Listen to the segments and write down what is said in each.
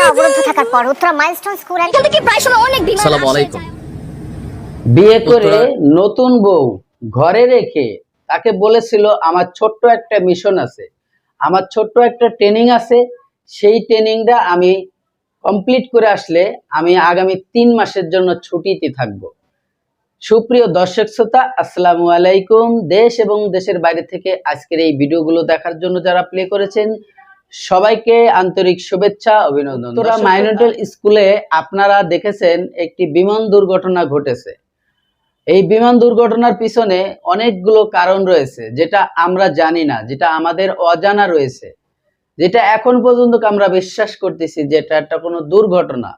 নিয়ে অবরুদ্ধ থাকার পর উত্তরা মাইলস্টোন স্কুল অ্যান্ড থেকে প্রায় সময় অনেক বিমান সালাম আলাইকুম। বিয়ে করে নতুন বউ ঘরে রেখে তাকে বলেছিল আমার ছোট্ট একটা মিশন আছে। আমার ছোট্ট একটা ট্রেনিং আছে। সেই ট্রেনিংটা আমি কমপ্লিট করে আসলে আমি আগামী তিন মাসের জন্য ছুটিতে থাকব। সুপ্রিয় দর্শক শ্রোতা আসসালামু আলাইকুম। দেশ এবং দেশের বাইরে থেকে আজকের এই ভিডিওগুলো দেখার জন্য যারা প্লে করেছেন সবাইকে আন্তরিক শুভেচ্ছা অভিনন্দন। তোরা মাইনরিটাল স্কুলে আপনারা দেখেছেন একটি বিমান দুর্ঘটনা ঘটেছে। এই বিমান দুর্ঘটনার পিছনে অনেকগুলো কারণ রয়েছে যেটা আমরা জানি না যেটা আমাদের অজানা রয়েছে। যেটা এখন পর্যন্ত আমরা বিশ্বাস করতেছি যে এটা একটা কোনো দুর্ঘটনা।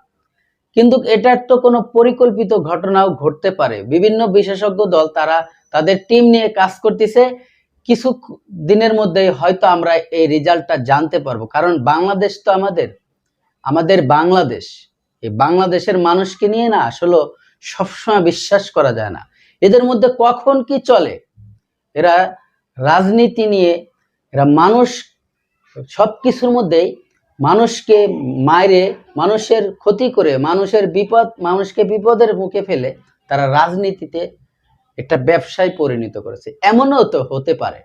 কিন্তু এটার তো কোনো পরিকল্পিত ঘটনাও ঘটতে পারে। বিভিন্ন বিশেষজ্ঞ দল তারা তাদের টিম নিয়ে কাজ করতেছে। কিছু দিনের মধ্যেই হয়তো আমরা এই রেজাল্টটা জানতে পারব। কারণ বাংলাদেশ তো আমাদের। আমাদের বাংলাদেশ। এই বাংলাদেশের মানুষকে নিয়ে না আসলে সবসময় বিশ্বাস করা যায় না। এদের মধ্যে কখন কি চলে? এরা রাজনীতি নিয়ে, এরা মানুষ সব কিছুর মধ্যেই মানুষকে মাইরে, মানুষের ক্ষতি করে, মানুষের বিপদ, মানুষকে বিপদের মুখে ফেলে তারা রাজনীতিতে একটা ব্যবসায় পরিণত করেছে। এমনও তো হতে পারে।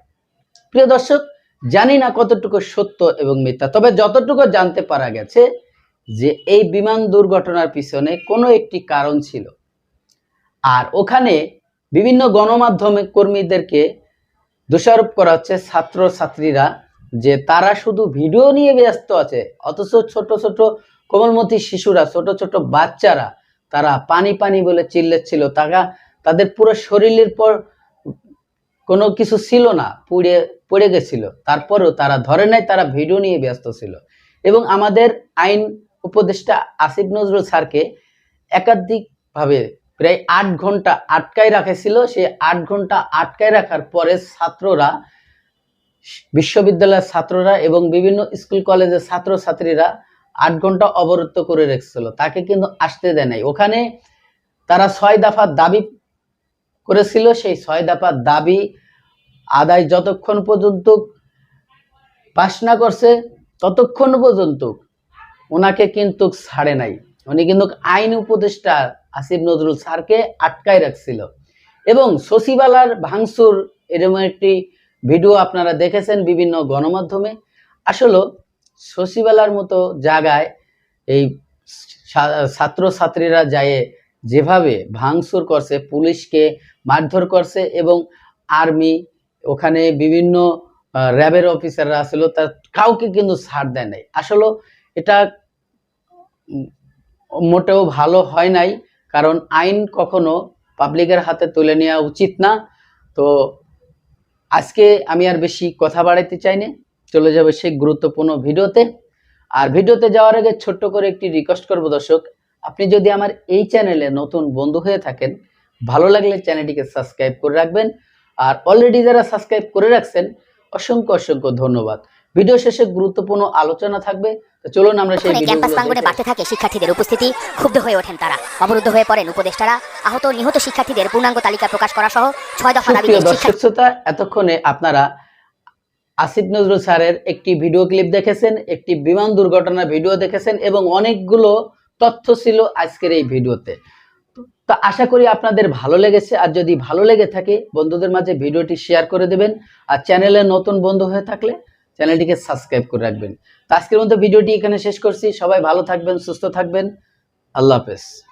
প্রিয় দর্শক, জানি না কতটুকু সত্য এবং মিথ্যা, তবে যতটুকু জানতে পারা গেছে যে এই বিমান দুর্ঘটনার পিছনে কোনো একটি কারণ ছিল। আর ওখানে বিভিন্ন গণমাধ্যমে কর্মীদেরকে দোষারোপ করা হচ্ছে ছাত্র ছাত্রীরা যে তারা শুধু ভিডিও নিয়ে ব্যস্ত আছে, অথচ ছোট ছোট কোমলমতি শিশুরা, ছোট ছোট বাচ্চারা, তারা পানি পানি বলে চিল্লেছিল তারা তাদের পুরো শরীরের পর কোনো কিছু ছিল না, পুড়ে, পড়ে গেছিল। তারপরেও তারা ধরে নাই তারা ভিডিও নিয়ে ব্যস্ত ছিল। এবং আমাদের আইন উপদেষ্টা আসিফ নজরুল স্যারকে একাধিকভাবে প্রায় আট ঘণ্টা আটকায় রাখেছিল। সে আট ঘণ্টা আটকায় রাখার পরে ছাত্ররা, বিশ্ববিদ্যালয়ের ছাত্ররা এবং বিভিন্ন স্কুল কলেজের ছাত্র ছাত্রীরা আট ঘণ্টা অবরুদ্ধ করে রেখেছিল। তাকে কিন্তু আসতে দেয় নাই। ওখানে তারা ছয় দফা দাবি করেছিল সেই ছয় দফা দাবি আদায় যতক্ষণ পর্যন্ত পাশ না করছে, ততক্ষণ পর্যন্ত ওনাকে কিন্তু ছাড়ে নাই। উনি কিন্তু আইন উপদেষ্টা আসিফ নজরুল স্যারকে আটকায় রাখছিল। এবং সচিবালয়ের ভাঙচুর এরকম একটি ভিডিও আপনারা দেখেছেন বিভিন্ন গণমাধ্যমে। আসলে সচিবালয়ের মতো জায়গায় এই ছাত্রছাত্রীরা যায় যেভাবে ভাঙচুর করছে, পুলিশকে মারধর করছে এবং আর্মি, ওখানে বিভিন্ন র্যাবের অফিসাররা ছিল তার কাউকে কিন্তু ছাড় দেয় নাই। আসলে এটা মোটেও ভালো হয় নাই, কারণ আইন কখনো পাবলিকের হাতে তুলে নেওয়া উচিত না। তো আজকে আমি আর বেশি কথা বাড়াইতে চাই না। চলে যাবে সেই গুরুত্বপূর্ণ ভিডিওতে। আর ভিডিওতে যাওয়ার আগে ছোট্ট করে একটি রিকোয়েস্ট করব দর্শক আপনি যদি আমার এই চ্যানেলে নতুন বন্ধু হয়ে থাকেন ভালো লাগলে চ্যানেলটিকে সাবস্ক্রাইব করে রাখবেন। আর অলরেডি যারা সাবস্ক্রাইব করে রাখছেন অসংখ্য অসংখ্য ধন্যবাদ। ভিডিও শেষে গুরুত্বপূর্ণ আলোচনা থাকবে। তো চলুন আমরা সেই ক্যাম্পাস প্রাঙ্গণে বাড়তে থাকে শিক্ষার্থীদের উপস্থিতি। ক্ষুব্ধ হয়ে ওঠেন তারা। অবরুদ্ধ হয়ে পড়েন উপদেষ্টারা। আহত নিহত শিক্ষার্থীদের পূর্ণাঙ্গ তালিকা প্রকাশ করা সহ ছয় দফা সুপ্রিয় দর্শক শ্রোতা এতক্ষণে আপনারা আসিফ নজরুল স্যারের একটি ভিডিও ক্লিপ দেখেছেন একটি বিমান দুর্ঘটনার ভিডিও দেখেছেন এবং অনেকগুলো তথ্য ছিল আজকের এই ভিডিওতে। তো আশা করি আপনাদের ভালো লেগেছে। আর যদি ভালো লেগে থাকে, বন্ধুদের মাঝে ভিডিওটি শেয়ার করে দেবেন। আর চ্যানেলে নতুন বন্ধু হয়ে থাকলে চ্যানেলটিকে সাবস্ক্রাইব করে রাখবেন। তো আজকের মতো ভিডিওটি এখানে শেষ করছি। সবাই ভালো থাকবেন, সুস্থ থাকবেন। আল্লাহ হাফেজ।